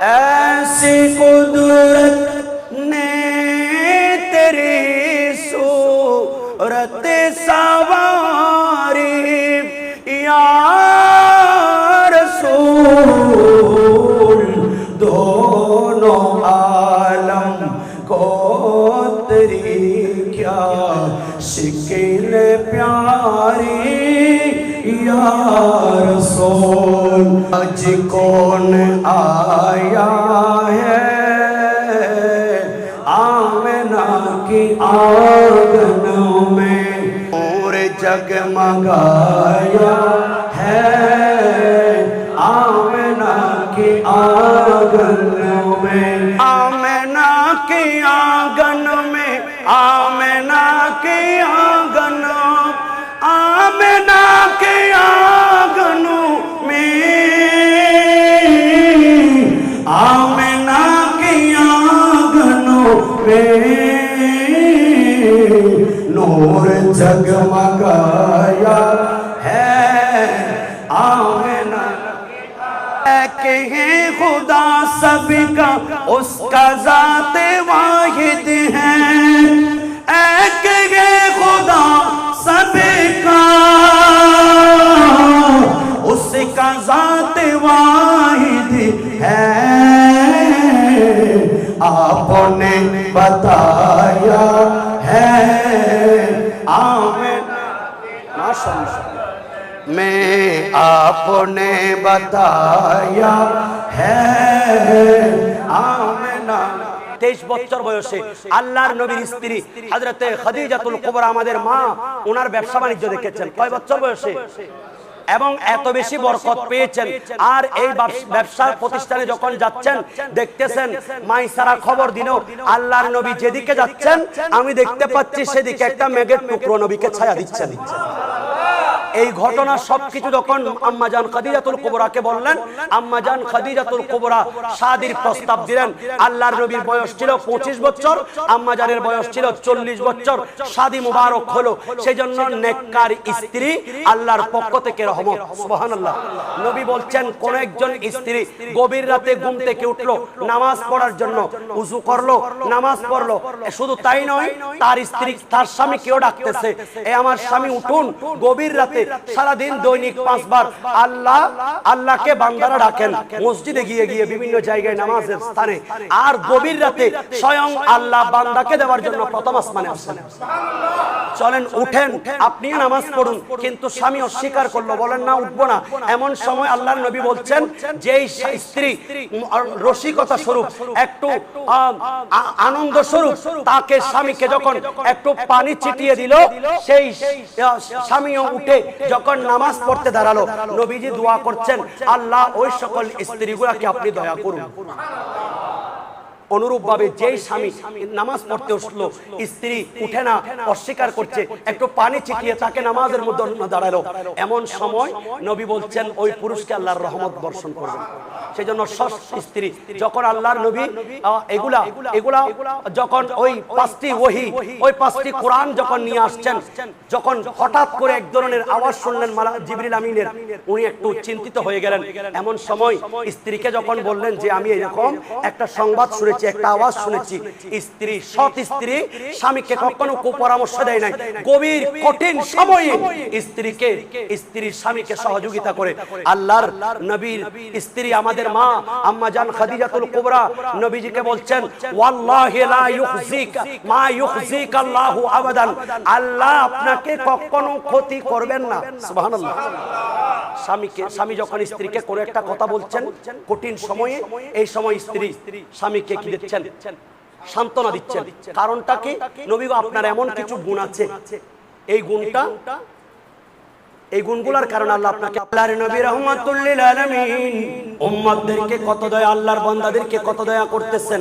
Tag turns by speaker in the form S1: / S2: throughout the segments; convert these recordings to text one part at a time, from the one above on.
S1: ایسی قدرت نے تیری صورت سواری، یا رسول، دونوں عالم کو تری کیا شکل پیاری، یا رسول اج کون آنگنوں میں پور جگمگایا ہے۔ آمنہ کی آنگن اس کا ذات واحد ہے۔ ایک ہے خدا سب کا۔ اس کا ذات واحد ہے۔ آپ نے بتایا ہے۔ میں آپ نے بتایا ہے۔ তেইশ বছর বয়সে আল্লাহর নবীর স্ত্রী হাজরতে খাদিজাতুল কুবরা আমাদের মা ওনার ব্যবসা বাণিজ্য দেখেছেন। কয় বছর বয়সে? এবং এত বেশি বরকত পেয়েছেন। আর এই ব্যবস- ব্যবসার প্রতিষ্ঠানে যখন যাচ্ছেন, দেখতেছেন মাইসারা খবর দিল, আল্লাহর নবী যেদিকে যাচ্ছেন, আমি দেখতে পাচ্ছি সেদিকে একটা মেঘের টুকরো নবীকে ছায়া দিচ্ছেন। এই ঘটনা সবকিছু যখন আম্মাজান খাদিজাতুল কুবরাকে বললেন, আম্মাজান খাদিজাতুল কুবরা শাদির প্রস্তাব দিলেন। আল্লাহর নবীর বয়স ছিল পঁচিশ বছর, আম্মাজানের বয়স ছিল চল্লিশ বছর। শাদি মুবারক হলো সেই জন্য নেককার স্ত্রী আল্লাহর পক্ষ থেকে রহমত। সুবহানাল্লাহ। নবী বলছেন, কোন একজন স্ত্রী গভীর রাতে ঘুম থেকে উঠল, নামাজ পড়ার জন্য উজু করল, নামাজ পড়ল, শুধু তাই নয়, তার স্ত্রী, তার স্বামী কেউ ডাকতেছে, এ আমার স্বামী, উঠুন। গভীর রাতে সারাদিন দৈনিক পাঁচবার আল্লাহ, আল্লাহকে বান্দারা ডাকেন। মসজিদে গিয়ে গিয়ে বিভিন্ন জায়গায় নামাজের স্থানে। আর গভীর রাতে স্বয়ং আল্লাহ বান্দাকে দেওয়ার জন্য প্রথম আসমানে আসেন। চলেন, উঠেন, আপনিও নামাজ পড়ুন, কিন্তু স্বামী অস্বীকার করল, বলেন, না, উঠবো না। এমন সময় আল্লাহর নবী বলছেন, যেই স্ত্রী রসিকতা স্বরূপ, একটু আনন্দ স্বরূপ, তাকে স্বামীকে যখন একটু পানি ছিটিয়ে দিল, সেই স্বামীও উঠে যখন নামাজ পড়তে দাঁড়াল নবীজি দোয়া করছেন আল্লাহ ওই সকল স্ত্রীগুলাকে আপনি দয়া করুন। অনুরূপ ভাবে যেই স্বামী নামাজ পড়তে উঠল, স্ত্রী উঠে না, অস্বীকার করছে, একটু পানি ছিটিয়ে তাকে নামাজের মধ্যে দাঁড়াল। এমন সময় নবী বলছেন, ওই পুরুষকে আল্লাহর রহমত বর্ষণ করবেন। সেই জন্য স্ত্রী, যখন আল্লাহর নবী এগুলা এগুলা যখন ওই পাঁচটি ওহি, ওই পাঁচটি কোরআন যখন নিয়ে আসছেন, যখন হঠাৎ করে এক ধরনের আওয়াজ শুনলেন মালা, জিবরিল আমিনের, উনি একটু চিন্তিত হয়ে গেলেন। এমন সময় স্ত্রীকে যখন বললেন যে, আমি এরকম একটা সংবাদ শুনেছি একটা আওয়াজ শুনেছি। স্ত্রী সৎ স্ত্রী স্বামীকে কখনো কুপরামর্শ দেয় নাই। গভীর কঠিন সময়ে স্ত্রীকে স্ত্রীর স্বামীকে সহযোগিতা করে। আল্লাহর নবীর স্ত্রী আমাদের মা আম্মা জান খাদিজাতুল কুবরা। নবীজিকে বলছেন ওয়াল্লাহি লা ইউখজিক মা ইউখজিক আল্লাহু আবাদান। আল্লাহ আপনাকে কখনো ক্ষতি করবেন না। সুবহানাল্লাহ। স্বামীকে স্বামী যখন স্ত্রীকে কোনো একটা কথা বলছেন কঠিন সময়ে এই সময় স্ত্রী স্বামীকে কি দিচ্ছেন সান্ত্বনা দিচ্ছেন। কারণটা কি? নবী আপনার এমন কিছু গুণ আছে। এই গুণটা এই গুণগুলোর কারণে আল্লাহ আপনাকে আল্লাহর নবী রহমাতুল্লিল আলামিন উম্মতদেরকে কত দয়া আল্লাহর বান্দাদেরকে কত দয়া করতেছেন।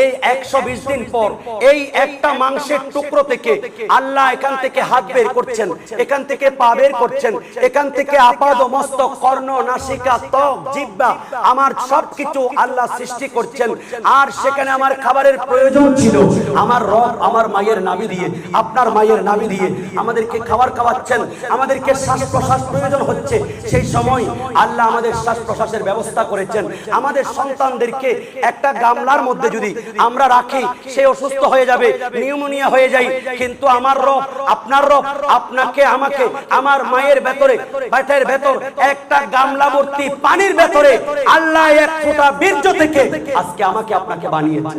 S1: এই 120 দিন পর এই একটা মাংসের টুকরো থেকে আল্লাহ এখান থেকে হাত বের করছেন এখান থেকে পা বের করছেন এখান থেকে আপাদ মস্তক কর্ণ নাসিকা ত্বক জিহ্বা আমার সবকিছু আল্লাহ সৃষ্টি করছেন। আর সেখানে আমার খাবারের প্রয়োজন ছিল। আমার রব আমার মায়ের নাভি দিয়ে আপনার মায়ের নাভি দিয়ে আমাদেরকে খাবার খাওয়াচ্ছেন আমাদেরকে শ্বাস প্রশ্বাস প্রয়োজন হচ্ছে, সেই সময় আল্লাহ আমাদের শ্বাস প্রশ্বাসের ব্যবস্থা করেছেন। আমাদের সন্তানদেরকে একটা গামলার মধ্যে যদি আমরা রাখি, সে অসুস্থ হয়ে যাবে, নিউমোনিয়া হয়ে যায়। কিন্তু আমার রব, আপনার রব, আপনাকে, আমাকে, আমার মায়ের ভেতরে পেটের ভেতর একটা গামলা ভর্তি পানির ভেতরে আল্লাহ এক ফোঁটা বীর্য থেকে আজকে আমাকে আপনাকে বানিয়েছে।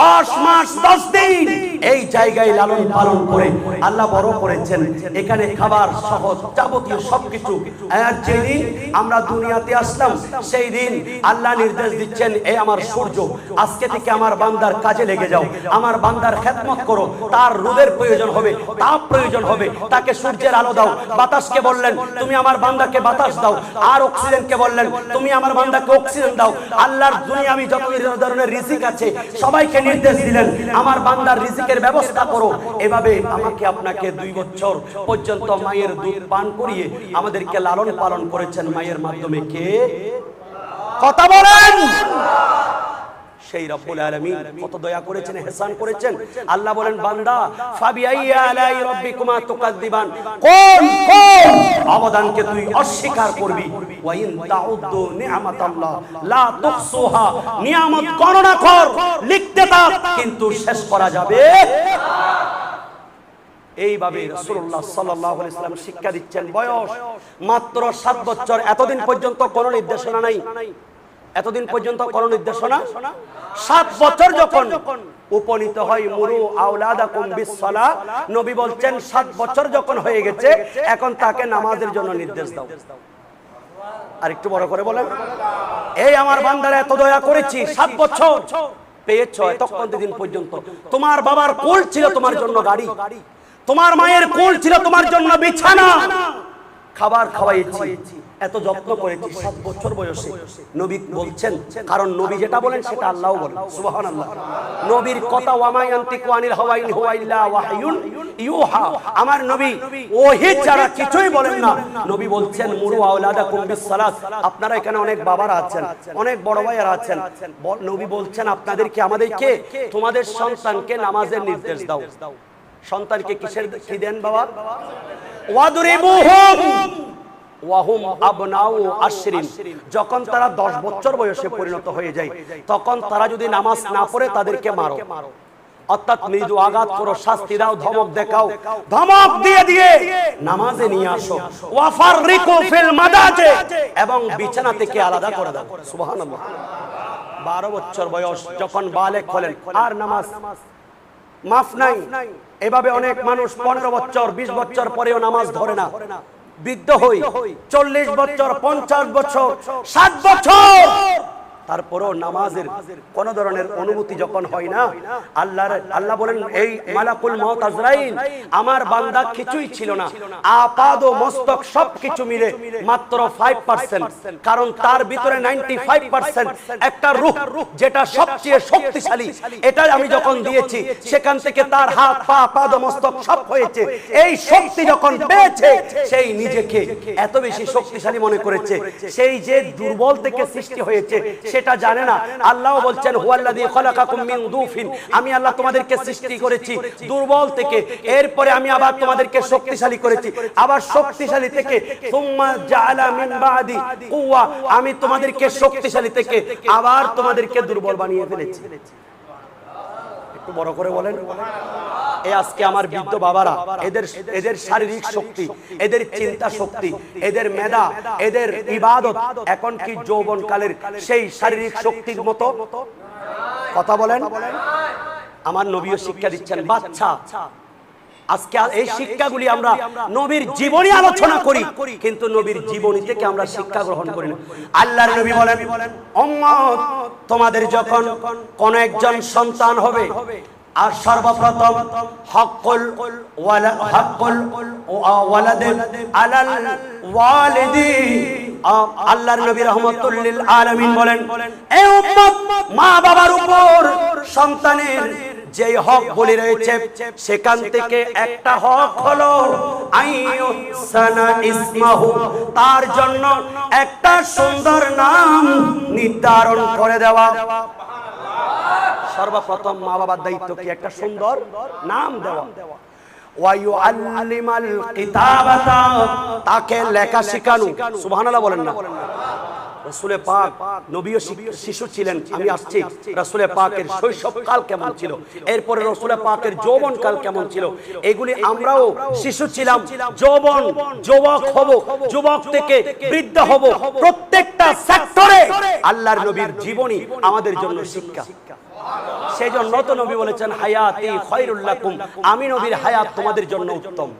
S1: দশ মাস, দশ দিন এই জায়গায় লালন পালন করে আল্লাহ বড় করেছেন। এখানে খাবার সহ যাবতীয় সবকিছু। যেদিন আমরা দুনিয়াতে আসলাম, সেই দিন আল্লাহ নির্দেশ দিচ্ছেন এই আমার সূর্য, আজকে থেকে আমার বান্দার কাজে লেগে যাও। আমার বান্দার খেদমত করো। তার রোদের প্রয়োজন হবে, তাপ প্রয়োজন হবে। তাকে সূর্যের আলো দাও। বাতাসকে বললেন, তুমি আমার বান্দাকে বাতাস দাও। আর অক্সিজেনকে বললেন, তুমি আমার বান্দাকে অক্সিজেন দাও। আল্লাহর দুনিয়া আমি যত ধরনের রিজিক আছে, সবাইকে নির্দেশ দিলেন, আমার বান্দার রিজিকের ব্যবস্থা করো। এভাবে আমাকে আপনাকে দুই বছর পর্যন্ত মায়ের দুধ পান করিয়ে আমাদেরকে লালন পালন করেছেন মায়ের মাধ্যমে কে? কথা বলেন! সেই রব্বুল আলামিন কত দয়া করেছেন হেসান করেছেন। আল্লাহ বলেন, বান্দা ফাবিআইয়া আলাই রাব্বিকুমা তুকাদ্দিবান। কোন কোন অবদানকে তুই অস্বীকার করবি? ওয়া ইন তাউদ্দু লা তুহসুহা নিয়ামত গণনা কর লিখতে থাক কিন্তু শেষ করা যাবে। এইভাবে রাসূলুল্লাহ সাল্লাল্লাহু আলাইহি সাল্লাম শিক্ষা দিচ্ছেন বয়স। মাত্র 7 বছর। এতদিন পর্যন্ত কোনো নির্দেশনা নাই। এতদিন পর্যন্ত কোনো নির্দেশনা? সাত বছর যখন উপনীত হয় মুরু আওলাদাকুম বিসসালা। নবী বলছেন সাত বছর যখন হয়ে গেছে এখন তাকে নামাজের জন্য নির্দেশ দাও। আর একটু বড় করে বলেন। এই আমার বান্দারা এত দয়া করেছি, সাত বছর পেয়েছ এতক্ষণ দিন পর্যন্ত। তোমার বাবার কোল ছিল তোমার জন্য গাড়ি। তোমার মায়ের কোল ছিল তোমার জন্য বিছানা। খাবার খাওয়াইছি। এত যত্ন করেছি সাত বছর বয়সে। নবী বলছেন কারণ নবী যেটা বলেন সেটা আল্লাহ বলেন। সুবহানাল্লাহ। নবীর কথা ওয়ামায়ান্তি কুয়ানিল হাওয়াইন হুয়া ইল্লা ওয়াহয়ুন ইউহা। আমার নবী ওহি ছাড়া কিছুই বলেন না। নবী বলছেন মুরু আওলাদা আওলাদাকুম বিসসালাত। আপনারা এখানে অনেক বাবারা আছেন অনেক বড় ভাইয়ারা আছেন। নবী বলছেন আপনাদেরকে আমাদেরকে তোমাদের সন্তানকে নামাজের নির্দেশ দাও। সন্তানকে কিসের কি দেন বাবা? ওয়াহুম আবনাউ আশরিন। যখন তারা 10 বছর বয়সে পরিণত হয়ে যায় তখন তারা যদি নামাজ না পড়ে তাদেরকে মারো। অর্থাৎ মৃদু আঘাত করো শাস্তি দাও ধমক দেখাও। ধমক দিয়ে দিয়ে নামাজে নিয়ে আসো। ওয়াফাররিকু ফিল মাদাজে। এবং বিছানা থেকে আলাদা করে দাও। সুবহানাল্লাহ। 12 বছর বয়স যখন বালেক হলেন আর নামাজ। মাফ নাই। এভাবে অনেক মানুষ পনেরো বছর বিশ বছর পরেও নামাজ ধরে না। বৃদ্ধ হই চল্লিশ বছর পঞ্চাশ বছর। ষাট বছর। তারপরও নামাজের কোন ধরনের অনুমতি যখন হয় না, আল্লাহর আল্লাহ বলেন, এই মালাকুল মহত আজরাইল, আমার বান্দা কিছুই ছিল না। আপাদ ও মস্তক সবকিছু মিলে মাত্র ফাইভ পার্সেন্ট কারণ তার ভিতরে নাইনটি ফাইভ পার্সেন্ট একটা রূহ, যেটা সবচেয়ে শক্তিশালী। এটা আমি যখন দিয়েছি, সেখান থেকে তার হাত, পা পাদ মস্তক সব হয়েছে। এই শক্তি যখন পেয়েছে, সেই নিজেকে এত বেশি শক্তিশালী মনে করেছে। সেই যে দুর্বল থেকে সৃষ্টি হয়েছে সেটা জানে না। আল্লাহ বলছেন আমি আল্লাহ তোমাদেরকে সৃষ্টি করেছি দুর্বল থেকে। এরপরে আমি আবার তোমাদেরকে শক্তিশালী করেছি। আবার শক্তিশালী থেকে। আমি তোমাদেরকে শক্তিশালী থেকে আবার তোমাদেরকে দুর্বল বানিয়ে ফেলেছি। একটু বড় করে বলেন। আজকে আমার বৃদ্ধ বাবারা, এদের এদের শারীরিক শক্তি, এদের চিন্তা শক্তি, এদের মেধা, এদের ইবাদত এখন কি যৌবন কালের সেই শারীরিক শক্তির মতো? কথা বলেন। আমার নবীও শিক্ষা দিচ্ছেন, বাচ্চা আজকে এই শিক্ষাগুলি আমরা নবীর জীবনী আলোচনা করি কিন্তু নবীর জীবনী থেকে আমরা শিক্ষা গ্রহণ করি না। আল্লাহর নবী বলেন উম্মত তোমাদের যখন কোন একজন সন্তান হবে আর সর্বপ্রথম হকুল ওয়ালা হকুল আলাল ওয়ালিদি আল্লাহর নবী রহমতুল্লিল আলামিন বলেন এই উম্মত মা বাবার উপর সন্তানের যে হক বলি রয়েছে সেখান থেকে একটা হক হলো ইসমাহু। তার জন্য একটা সুন্দর নাম নির্ধারণ করে দেওয়া। সর্বপ্রথম মা বাবার দায়িত্ব কি একটা সুন্দর নাম দেওয়া? তাকে লেখা শেখানো। সুবহানাল্লাহ বলেন না। রসুলে পাক শিক- শিশু ছিলেন, আমি আসছি। রসুলে পাকের শৈশবকাল কেমন ছিল? এরপরে রসুলে পাকের যৌবন কাল কেমন ছিল? এগুলি আমরাও শিশু ছিলাম, যৌবন, যুবক হব, যুবক থেকে বৃদ্ধ হব। প্রত্যেকটা সেক্টরে আল্লাহর নবীর জীবনী আমাদের জন্য শিক্ষা। সেই জন্য নবী বলেছেন, হায়াতি খয়রুল্লাকুম আমি নবীর হায়াত তোমাদের জন্য উত্তম।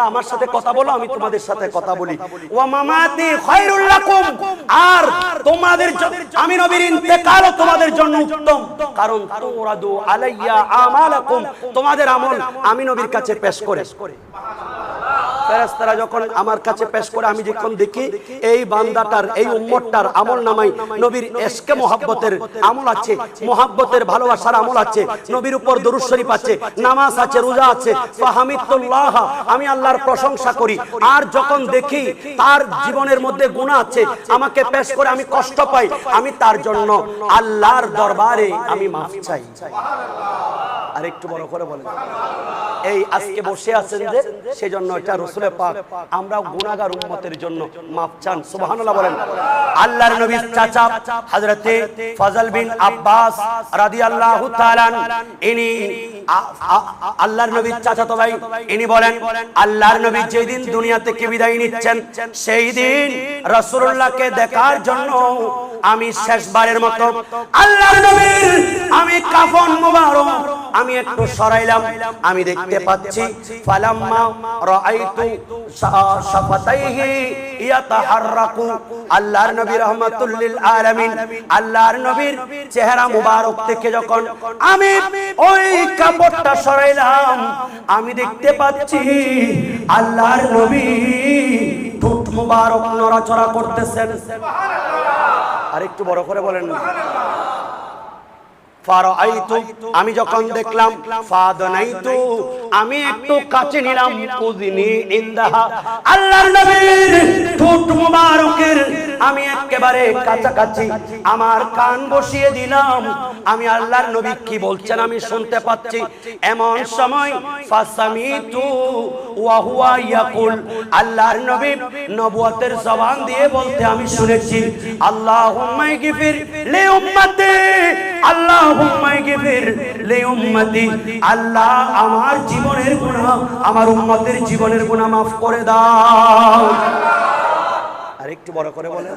S1: আমার সাথে কথা বলো, আমি তোমাদের সাথে কথা বলি। আর তোমাদের আমি নবীর ইন্তেকালও তোমাদের জন্য উত্তম। কারণ আলাইয়া আমালাকুম। তোমাদের আমল আমি নবীর কাছে পেশ করে। ফেরেশতারা যখন আমার কাছে পেশ করে, আমি যখন দেখি, এই বান্দাটার, এই উম্মতটার আমল নামাই নবীর এসকে আমল আছে ভালোবাসার আমল আছে, নবীর উপর দরুদ শরীফ আছে, নামাজ আছে, রোজা আছে আমি আল্লাহর প্রশংসা করি। আর যখন দেখি তার জীবনের মধ্যে আছে, আমাকে পেশ করে আমি কষ্ট পাই, আমি তার জন্য আল্লাহর দরবারে আমি মাফ চাই। আর একটু বড় করে বলেন। এই আজকে বসে আছেন যে, সেজন্য এটা রসুলে পাক আমরা গুনাগার উম্মতের জন্য মাফ চান। সুবহানাল্লাহ বলেন। আল্লাহর নবীর চাচা হযরতে ফজল বিন আব্বাস রাদিয়াল্লাহু তাআলা ইনি আল্লাহর নবীর চাচা তো ভাই ইনি বলেন আল্লাহর নবী যেদিন দুনিয়া থেকে বিদায় নিচ্ছেন সেই দিন রাসূলুল্লাহকে দেখার জন্য আমি শেষবারের মতো আল্লাহর নবীর আমি কাফন মুবারক আমি একটু সরাইলাম আমি দেখতে পাচ্ছি ফালাম্মা রাআইতু শাফাতাইহি ইয়াতাহাররাকু। আল্লাহর নবী রাহমাতুল লিল আলামিন আল্লাহর নবীর চেহারা মুবারক থেকে যখন আমি ওই কাপড়টা সরাইলাম। আমি দেখতে পাচ্ছি আল্লাহর নবী ঠোঁট মুবারক নড়াচড়া করতেছেন। আর একটু বড় করে বলেন। না আমি যখন দেখলাম আমি একটু কাছে নিলাম আল্লাহর নবীর ঠোঁট মুবারকের আমি একেবারে কাছাকাছি। আমার কান বসিয়ে দিলাম। আমি আল্লাহর নবী কি বলছেন আমি শুনতে পাচ্ছি। এমন সময় ফাসামিতু ওয়া হুয়া ইয়াকুল। আল্লাহর নবী নবুয়তের জবান দিয়ে বলতে আমি শুনেছি, আল্লাহুম্মা গিফির লি উম্মতি আল্লাহুম্মা গিফির লি উম্মতি আল্লাহ আমার জীবনের গুনাহ, আমার উম্মতের জীবনের গুনাহ maaf করে দাও। আর একটু বড় করে বলেন।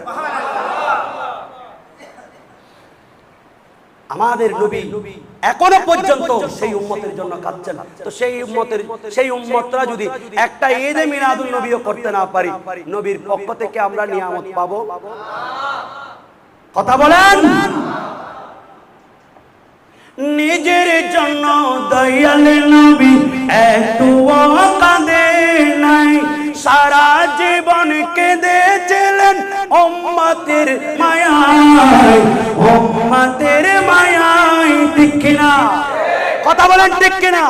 S1: আমাদের নবী এখনও পর্যন্ত সেই উম্মতের জন্য কাঁদছেন। তো সেই উম্মতের সেই উম্মতরা যদি একটা ঈদে মিলাদুল নবীও করতে না পারি, নবীর পক্ষ থেকে আমরা নিয়ামত পাবো। কথা বলেন। নিজের জন্য দয়াল নবী একটু কাঁদে নাই। সারা জীবন কেঁদেছিলেন উম্মতের মায়ায়। উম্মতের মায়ায়, ঠিক কিনা? কথা বলেন, ঠিক কিনা?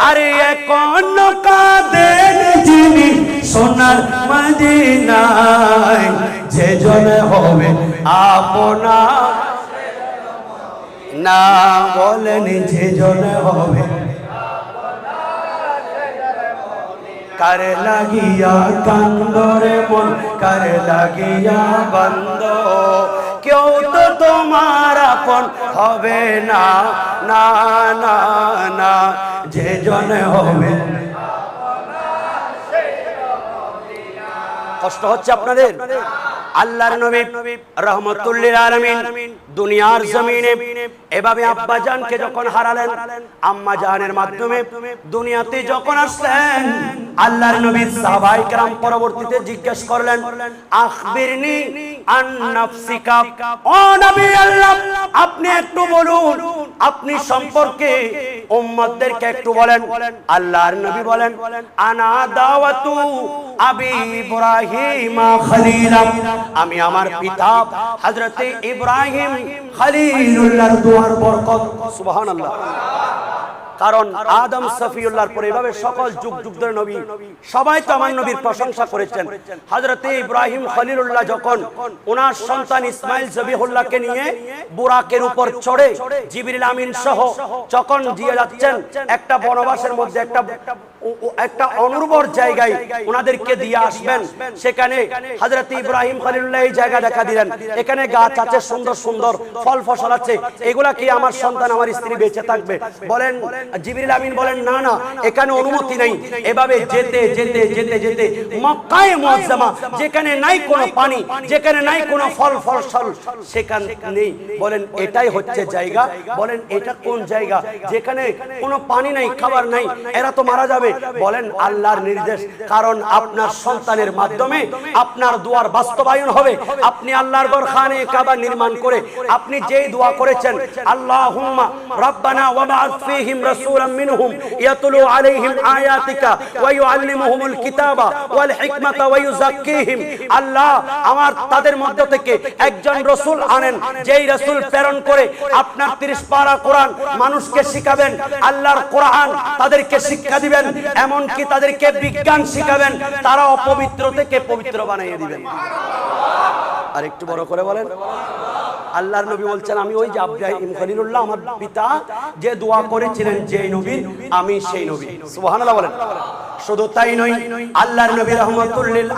S1: আরে এখন কাঁদেন যিনি সোনার মদিনায়। যে জনে হবে আপনার। না বলেন যে জন হবে কারে লাগিয়া কান্দরে মন, কারে লাগিয়া বন্ধ কেউ তো তোমার আপন হবে না না না না, যে জনে হবে। কষ্ট হচ্ছে আপনাদের? আল্লাহর নবী রহমতুল্লিল আলামিন দুনিয়ার জমিনে এভাবে আব্বা জানকে যখন হারালেন, আম্মা জাহানের মাধ্যমে দুনিয়াতে যখন আসলেন, আল্লাহর নবী সাহাবাই কেরাম পরবর্তীতে জিজ্ঞেস করলেন, আখবিরনি আপনি একটু বলুন, আপনি সম্পর্কে একটু বলেন। আল্লাহর নবী বলেন, আনা দাওয়াতু আবি ইব্রাহিম খলিলা। আমি আমার পিতা হযরতে ইব্রাহিম খলিলুল্লাহর বরকত। সুবহানাল্লাহ। কারণ আদম সফিউল্লাহর পরে এভাবে সকল যুগ যুগ ধরে নবী সবাই তো আমার নবীর প্রশংসা করেছেন। হযরতে ইব্রাহিম খলিলুল্লাহ যখন ওনার সন্তান ইসমাইল জবিহুল্লাহকে নিয়ে বুরাকের উপর চড়ে জিবরিল আমিন সহ যখন দিয়ে যাচ্ছেন একটা বনবাসের মধ্যে একটা একটা অনুর্বর জায়গায় ওনাদেরকে দিয়ে আসবেন। সেখানে হযরত ইব্রাহিম খলিলুল্লাহ এই জায়গা দেখা দিলেন। এখানে গাছ আছে, সুন্দর সুন্দর, ফল ফসল আছে। এগুলা কি আমার সন্তান, আমার স্ত্রী বেঁচে থাকবে? বলেন, জিবরিল আমিন বলেন, না না, এখানে অনুমতি নাই। এভাবে যেতে যেতে যেতে যেতে মক্কায়ে মুআজ্জামা, যেখানে নাই কোনো পানি, যেখানে নাই কোনো ফল ফসল, সেখান নেই। বলেন, এটাই হচ্ছে জায়গা। বলেন, এটা কোন জায়গা? যেখানে কোনো পানি নাই, খাবার নাই, এরা তো মারা যাবে। বলেন আল্লাহর নির্দেশ। কারণ আপনার সন্তানের মাধ্যমে আপনার দুয়ার বাস্তবায়ন হবে। আপনি আল্লাহর ঘর খানে কাবা নির্মাণ করে আপনি যেই দোয়া করেছেন, আল্লাহুম্মা রাব্বানা ওয়াবআথ ফীহিম রাসূলাম মিনহুম ইয়াতলু আলাইহিম আয়াতিকা ওয়া ইউআল্লিমুহুমুল কিতাবা ওয়াল হিকমাতা ওয়া ইউযাক্কিহিম। আল্লাহ আমার তাদের মধ্য থেকে একজন রাসূল আনেন, যেই রাসূল প্রেরণ করে আপনার 30 পারা কোরআন মানুষকে শিখাবেন, আল্লাহর কোরআন তাদেরকে শিক্ষা দিবেন। এমন কি তাদেরকে বিজ্ঞান শিখাবেন তারা অপবিত্র থেকে পবিত্র বানিয়ে দিবেন। আর একটু বড় করে বলেন। আল্লাহর নবী বলছেন, আমি ওই খলিলুল্লাহ আমার পিতা যে দোয়া করেছিলেন যে নবী, আমি সেই নবী। সুবহানাল্লাহ বলেন। শুধু তাই আল্লাহর নবী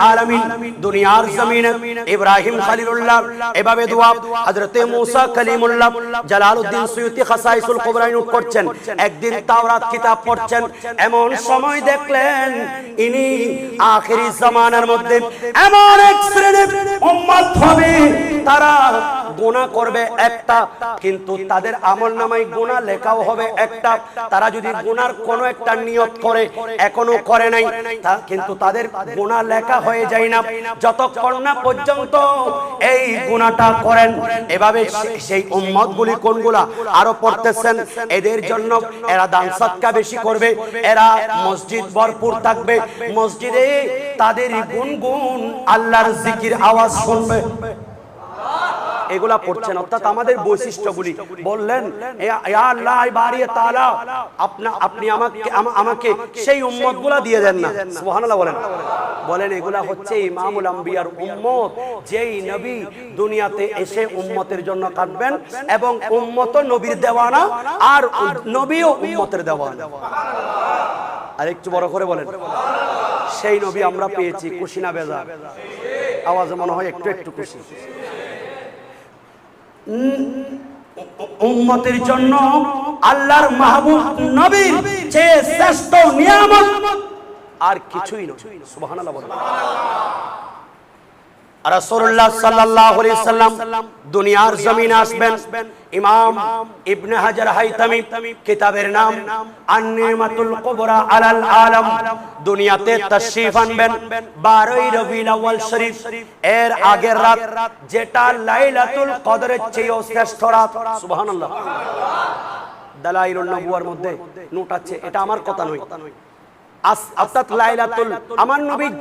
S1: আলামিন দুনিয়ার জমিনে ইব্রাহিম খলিলুল্লাহ এভাবে দোয়া হযরতে মুসা কালিমুল্লাহ জালালউদ্দিন সুয়ুতি খাসাইসুল করছেন। একদিন তাওরাত কিতাব পড়ছেন। এমন সময় দেখলেন, ইনি আখেরি জামানার মধ্যে এমন এক শ্রেণির উম্মত হবে তারা গুনাহ করবে একটা, কিন্তু তাদের আমল নামায় গোনা লেখাও হবে একটা। তারা যদি গোনার কোনো একটা নিয়ত করে, এখনও করে নাই কিন্তু তাদের গোনা লেখা হয়ে যায় না। যতক্ষণ না পর্যন্ত এই গুণাটা করেন, এভাবে সেই উম্মতগুলি কোনগুলা? আরও পড়তেছেন, এদের জন্য এরা দান সৎকা বেশি করবে, এরা মসজিদ ভরপুর থাকবে। মসজিদে তাদের গুনগুন আল্লাহর জিকির আওয়াজ শুনবে। এগুলা পড়ছেন। অর্থাৎ আমাদের বৈশিষ্ট্যগুলি। বললেন "ইয়া- ইয়া আল্লাহ বাড়িয়ে তাআলা আপনা আপনি আমাকে আমাকে সেই উম্মতগুলা দিয়ে দেন না। সুবহানাল্লাহ বলেন। বলেন। এগুলা হচ্ছে ইমামুল আম্বিয়ার উম্মত যেই নবী দুনিয়াতে এসে উম্মতের জন্য কাটবেন এবং উম্মত নবীর দেওয়ানা আর নবীও উম্মতের দেওয়ানা। আর একটু বড় করে বলেন। সেই নবী আমরা পেয়েছি কুশিনা বেজা। আওয়াজ মনে হয় একটু একটু খুশি। উম্মতের জন্য আল্লাহর মাহবুব নবীর যে শ্রেষ্ঠ নিয়ামত আর কিছুই নয়। সুবহানাল্লাহ রাসূলুল্লাহ সাল্লাল্লাহু আলাইহি সাল্লাম দুনিয়ার জমিনে আসবেন। ইমাম ইবনে হাজার হাইতামি কিতাবের নাম আন-নিমাতুল কুবরা আলাল আলম। দুনিয়াতে তাশরীফ আনবেন। 12 রবিউল আউয়াল শরীফ। এর আগের রাত যেটা লাইলাতুল মধ্যে নোট আছে। এটা আমার কথা নয়। অর্থাৎ লাইলাতুল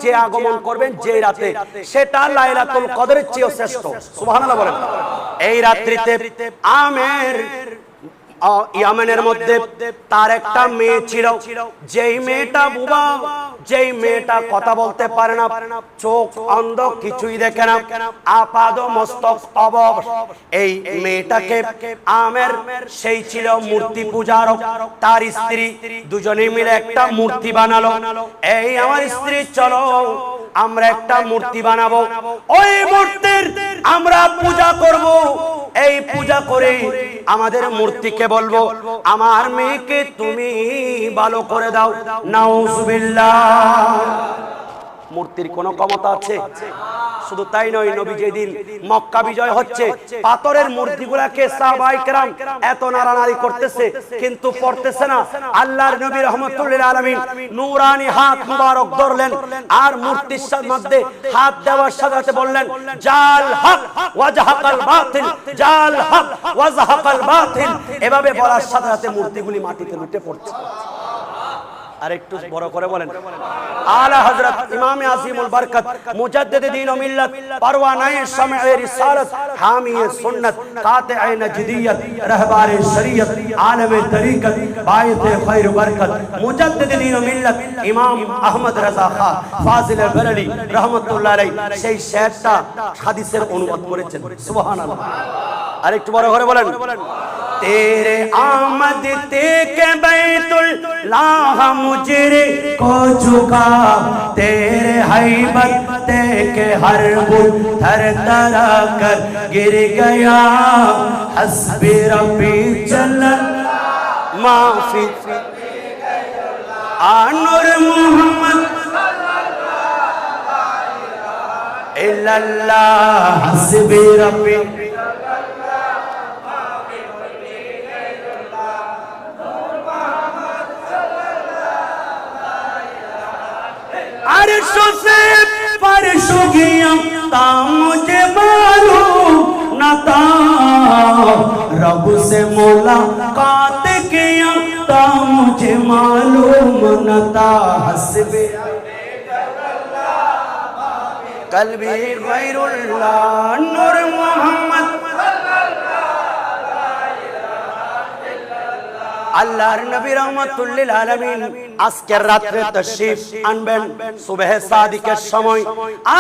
S1: যে আগমন করবেন রাতে, সেটা চেয়ে শ্রেষ্ঠ। এই রাত্রিতে আমের ইয়ামেনের মধ্যে তার একটা মেয়ে ছিল, যেই মেয়েটা বুবা যেই মেয়েটা কথা বলতে পারে না, চোখ অন্ধ, কিছুই দেখে না, আপাদ মস্তক অবশ। এই মেয়েটাকে আমের, সেই ছিল মূর্তি পূজারক তার স্ত্রী দুজনে মিলে একটা মূর্তি বানালো। এই আমার স্ত্রী, চলো, আমরা একটা মূর্তি বানাবো। ওই মূর্তির আমরা পূজা করব। এই পূজা করে আমাদের মূর্তিকে বলব, আমার মেয়েকে তুমি ভালো করে দাও। নাউজুবিল্লাহ। মূর্তির কোন ক্ষমতা আছে? শুধু তাই নয়, নবী যেদিন মক্কা বিজয় হচ্ছে, পাথরের মূর্তিগুলাকে সাহাবাইকেরাম এত নাড়ানাড়ি করতেছে, কিন্তু পড়তেছে না। আল্লাহর নবী রহমতুল্লাহ আলামিন নূরানি হাত মুবারক ধরলেন আর মূর্তির মধ্যে হাত দেওয়ার সাথে সাথে বললেন, জাল হক, ওয়াজহাকাল বাতিল, জাল হক, ওয়াজহাকাল বাতিল। এভাবে বলার সাথে সাথে মূর্তিগুলি মাটিতে লুটে পড়ছে। আর একটু বড় করে বলেন। আলা হযরত ইমাম আজিমুল বরকত মুজাদ্দিদ দ্বীন ও মিল্লাত পরওয়ানায়ে শামঈ রিসালাত হামিয়ে সুন্নাত কাতিয়ে নজদিয়ত রাহবারে শরীয়ত আলমে তরিকত বায়তে খৈর বরকত। মুজাদ্দিদ দ্বীন ও মিল্লাত ইমাম আহমদ রাজা খান ফাজিল বেরলি রহমাতুল্লাহ আলাইহি সেই শেরটা হাদিসের অনুবাদ করেছেন। সুবহানাল্লাহ। আর একটু বড় করে বলেন। تیرے آمد کے بیت اللہ مجرے کو جھکا، تیرے حیبت تے کے ہر بل تھر ترا کر گر گیا۔ حسب ربی چل معافی۔ آنور محمد اللہ، حسب ربی۔ अर्श से फर्श गया ता मुझे मालूम न था रब से मुलाकात किया ता मुझे मालूम न था हसबे कल्बी गैरुल्लाह नूर मोहम्मद আল্লাহর নবী রহমাতুল্লিল আলামিন আজকের রাত্রে তশরিফ আনবেন, সুবহে সাদিকের সময়।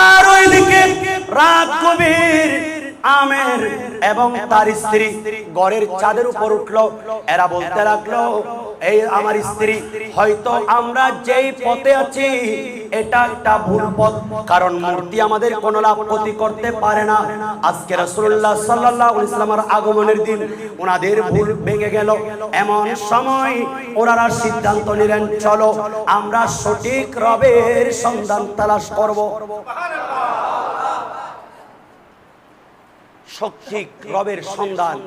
S1: আর ওইদিকে রাত গভীর আমের এবং তার স্ত্রী গড়ের চাঁদের উপর উঠল। এরা বলতে লাগল, এই আমার স্ত্রী, হয়তো আমরা যেই পথে আছি, এটা একটা ভুল পথ। কারণ মূর্তি আমাদের কোনো লাভ ক্ষতি করতে পারে না। আজকে রাসূলুল্লাহ সাল্লাল্লাহু আলাইহি ওয়াসাল্লামের আগমনের দিন ওনাদের ভুল ভেঙে গেল। এমন সময় ওনারা সিদ্ধান্ত নিলেন, চলো আমরা সঠিক রবের সন্ধান তালাশ করব। সঠিক রবের সন্ধান।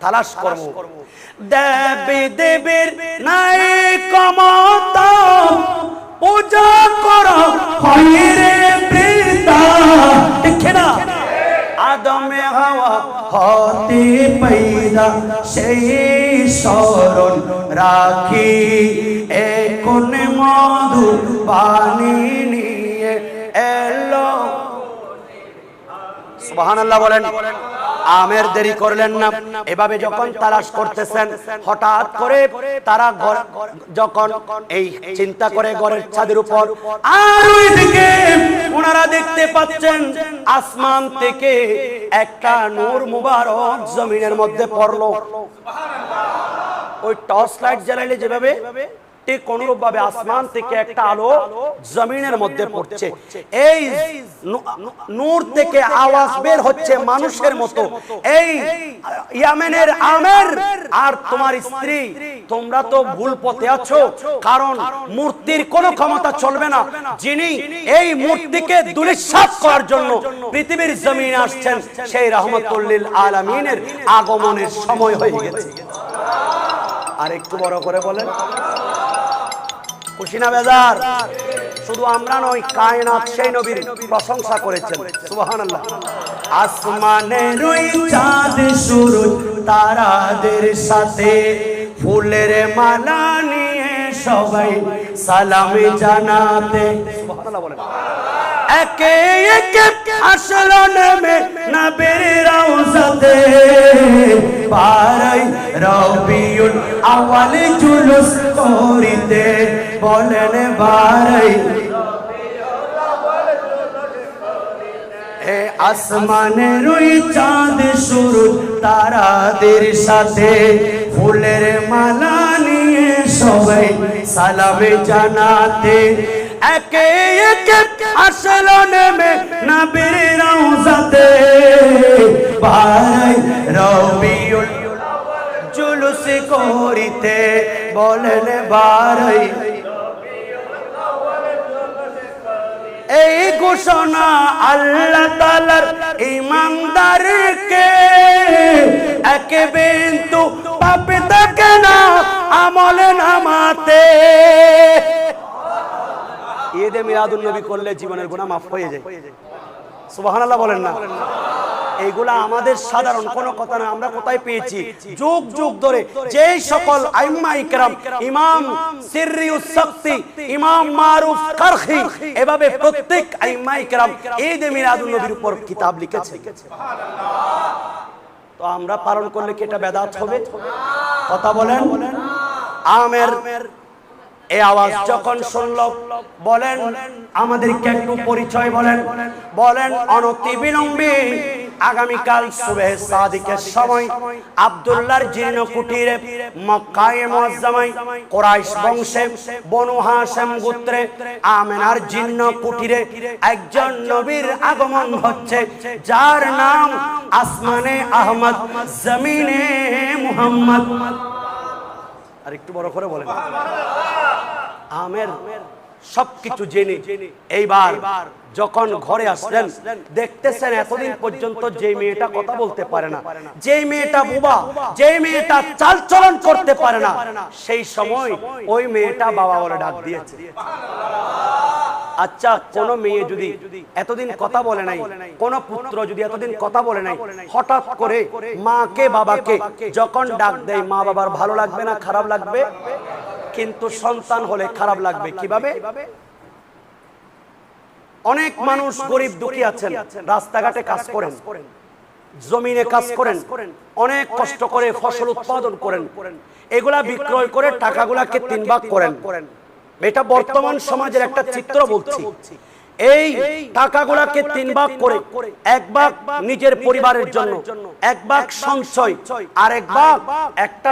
S1: তালাশ করব। দেবী দেবীর নাই কমতা পূজা করো হইরে পিতা দেখে না? আদমে হাওয়া হতে পৈদা সেই স্মরণ রাখি। এ কোন মধু পানি সুবহানাল্লাহ বলেন, আমের দেরি করলেন না। এভাবে যখন করতেছেন, হঠাৎ করে তারা যখন এই চিন্তা করে ছাদের উপর ওনারা দেখতে পাচ্ছেন, আসমান থেকে একটা নূর মুবারক জমিনের মধ্যে পড়ল। ওই টর্চ লাইট জ্বালাইলে যেভাবে ঠিক অনুরূপ ভাবে আসমান থেকে একটা আলো জমিনের মধ্যে পড়ছে। এই নূর থেকে আওয়াজ বের হচ্ছে মানুষের মতো। এই ইয়ামেনের আমের আর তোমার স্ত্রী, তোমরা তো ভুল পথে আছো, কারণ মূর্তির কোনো ক্ষমতা চলবে না। যিনি এই মূর্তিকে দুলিশ্বাস করার জন্য পৃথিবীর জমিনে আসছেন, সেই রহমতুল্লিল আলামিনের আগমনের সময় হয়ে গেছে। আর একটু বড় করে বলেন। খুশি না বেজার? শুধু আমরা নই, কায়নাত সেই নবীর প্রশংসা করেছেন। সুবহানাল্লাহ। আসমানে রুই চাঁদ, সূরজ তারাদের সাথে ফুলের মালা নিয়ে সবাই সালামে জানাতে। সুবহানাল্লাহ বলেন। একে একে আসলো নেমে নবীর রওজাতে। পারাই রবিউল আওয়াল জুলুস করিতে বলেন বারাই। আসমানে রুই চাঁদ সূরজ তারাদের সাথে ফুলের মালা নিয়ে সবাই সালামে জানাতে একে একে আসলো নেমে নবীর রওজাতে। বারাই রবিউল জুলুস করিতে বলেন বারাই এই ঘোষণা আল্লাহ তালার ইমানদারকে একে বিন্দু পাপে থাকে না আমল নামাতে। ঈদে মিলাদুল নবী করলে জীবনের গুনাহ মাফ হয়ে যায়। সুবহানাল্লাহ বলেন না। এইগুলা আমাদের সাধারণ, কোনো কথা না। আমরা কোথায় পেয়েছি? যুগ যুগ ধরে যেই সকল এভাবে প্রত্যেক উপর কিতাব লিখেছে। তো আমরা পালন করলে কি এটা বেদাত হবে? কথা বলেন। আমের এই আওয়াজ যখন শুনল, বলেন, আমাদেরকে একটু পরিচয় বলেন। বলেন অনতি বিলম্বে আগামীকাল সুবে সাদিকের সময় আব্দুল্লাহর জীর্ণ কুটিরে মক্কায়ে মুআজ্জামাই কোরাইশ বংশে বনু হাশেম গোত্রে আমেনার জীর্ণ কুটিরে একজন নবীর আগমন হচ্ছে যার নাম আসমানে আহমদ, জমিনে মুহাম্মদ। আর একটু বড় করে বলেন। আমের সবকিছু জেনে এইবার যখন ঘরে আসলেন, দেখতেছেন এতদিন পর্যন্ত যে মেয়েটা কথা বলতে পারে না যে মেয়েটা বুবা যে মেয়েটা চালচলন করতে পারে না, সেই সময় ওই মেয়েটা বাবা বলে ডাক দিয়েছে। আচ্ছা কোন মেয়ে যদি এতদিন কথা বলে নাই, কোন পুত্র যদি এতদিন কথা বলে নাই, হঠাৎ করে মাকে, বাবাকে যখন ডাক দেয় মা বাবার ভালো লাগবে না, খারাপ লাগবে? কিন্তু সন্তান হলে খারাপ লাগবে কীভাবে? অনেক মানুষ গরিব দুঃখী আছেন রাস্তাঘাটে কাজ করেন জমিনে কাজ করেন অনেক কষ্ট করে ফসল উৎপাদন করেন এগুলা বিক্রয় করে টাকাগুলাকে তিন ভাগ করেন। এটা বর্তমান সমাজের একটা চিত্র বলছি। এই টাকাগুলাকে তিন ভাগ করে, এক ভাগ নিজের পরিবারের জন্য, এক ভাগ সঞ্চয় আর এক ভাগ একটা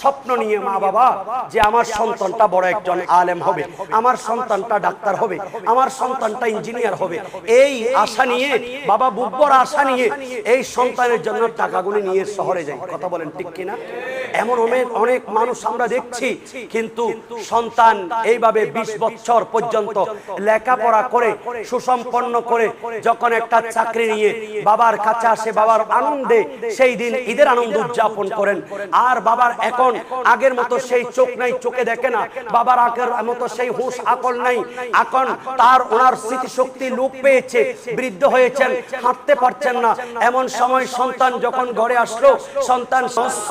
S1: স্বপ্ন নিয়ে মা বাবা যে আমার সন্তানটা বড় একজন আলেম হবে, আমার সন্তানটা ডাক্তার হবে, আমার সন্তানটা ইঞ্জিনিয়ার হবে। এই আশা নিয়ে, বাবা বুব্বর আশা নিয়ে এই সন্তানের জন্য টাকাগুলি নিয়ে শহরে যায় কথা বলেন ঠিক কিনা? এমন অনেক অনেক মানুষ আমরা দেখছি, কিন্তু সন্তান এইভাবে ২০ বছর পর্যন্ত লেখাপড়া করে, সুসম্পন্ন করে, যখন একটা চাকরি নিয়ে বাবার কাছে আসে, বাবার আনন্দে সেই দিন ঈদের আনন্দ উদযাপন করেন। আর বাবার এখন আগের মতো সেই চোখ নাই, চোখে দেখে না। বাবার আগের মতো সেই হুশ, আকল নাই। এখন তার ওনার স্মৃতিশক্তি লোপ পেয়েছে, বৃদ্ধ হয়েছেন, হাঁটতে পারছেন না। এমন সময় সন্তান যখন ঘরে আসলো, সন্তান সস্য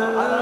S1: 안녕